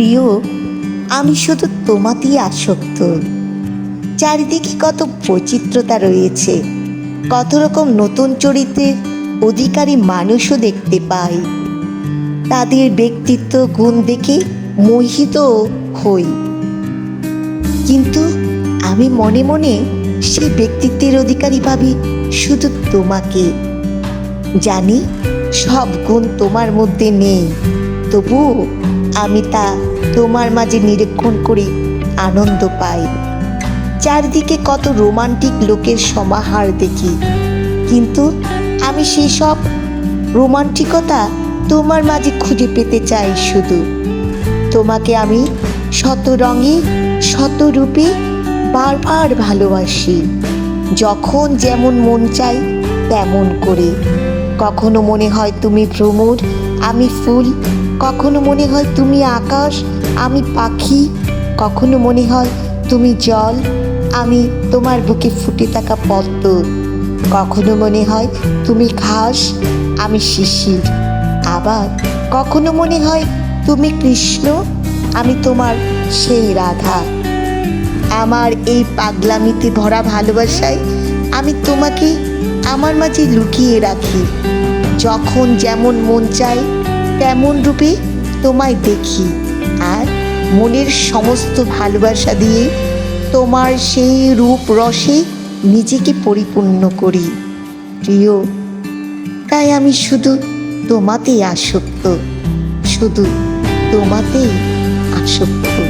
প্রিয়, আমি শুধু তোমাতেই আসক্ত। চারিদিকে কত বৈচিত্র্যতা রয়েছে, কত রকম নতুন চরিত্রের অধিকারী মানুষও দেখতে পাই। তাদের ব্যক্তিত্ব গুণ দেখে মোহিত হই। কিন্তু আমি মনে মনে সেই ব্যক্তিত্বের অধিকারী ভাবি শুধু তোমাকে। জানি সব গুণ তোমার মধ্যে নেই, তবুও আমি তা তোমার মাঝে নিরীক্ষণ করে, আনন্দ পাই। চারদিকে কত রোমান্টিক লোকের সমাহার দেখি। কিন্তু আমি সেই সব রোমান্টিকতা তোমার মাঝে খুঁজে পেতে চাই শুধু। তোমাকে আমি শত রঙে, শত রূপে বারবার ভালোবাসি। যখন যেমন মন চাই, তেমন করে। কখনো মনে হয় তুমি ভ্রমর আমি ফুল, কখনো মনে হয় তুমি আকাশ, আমি পাখি, কখনো মনে হয় তুমি জল, আমি তোমার বুকে ফুটে থাকা পদ্ম, কখনো মনে হয় তুমি ঘাস, আমি শিশির, আবার কখনো মনে হয় তুমি কৃষ্ণ, আমি তোমার সেই রাধা। আমার এই পাগলামিতে ভরা ভালোবাসায় আমি তোমাকে আমার মাঝে লুকিয়ে রাখি। যখন যেমন মন চায় তেমন রূপে তোমায় দেখি। আর মনের সমস্ত ভালোবাসা দিয়ে তোমার সেই রূপ রসে নিজেকে পরিপূর্ণ করি। প্রিয়, তাই আমি শুধু তোমাতেই আসক্ত, শুধু তোমাতেই আসক্ত।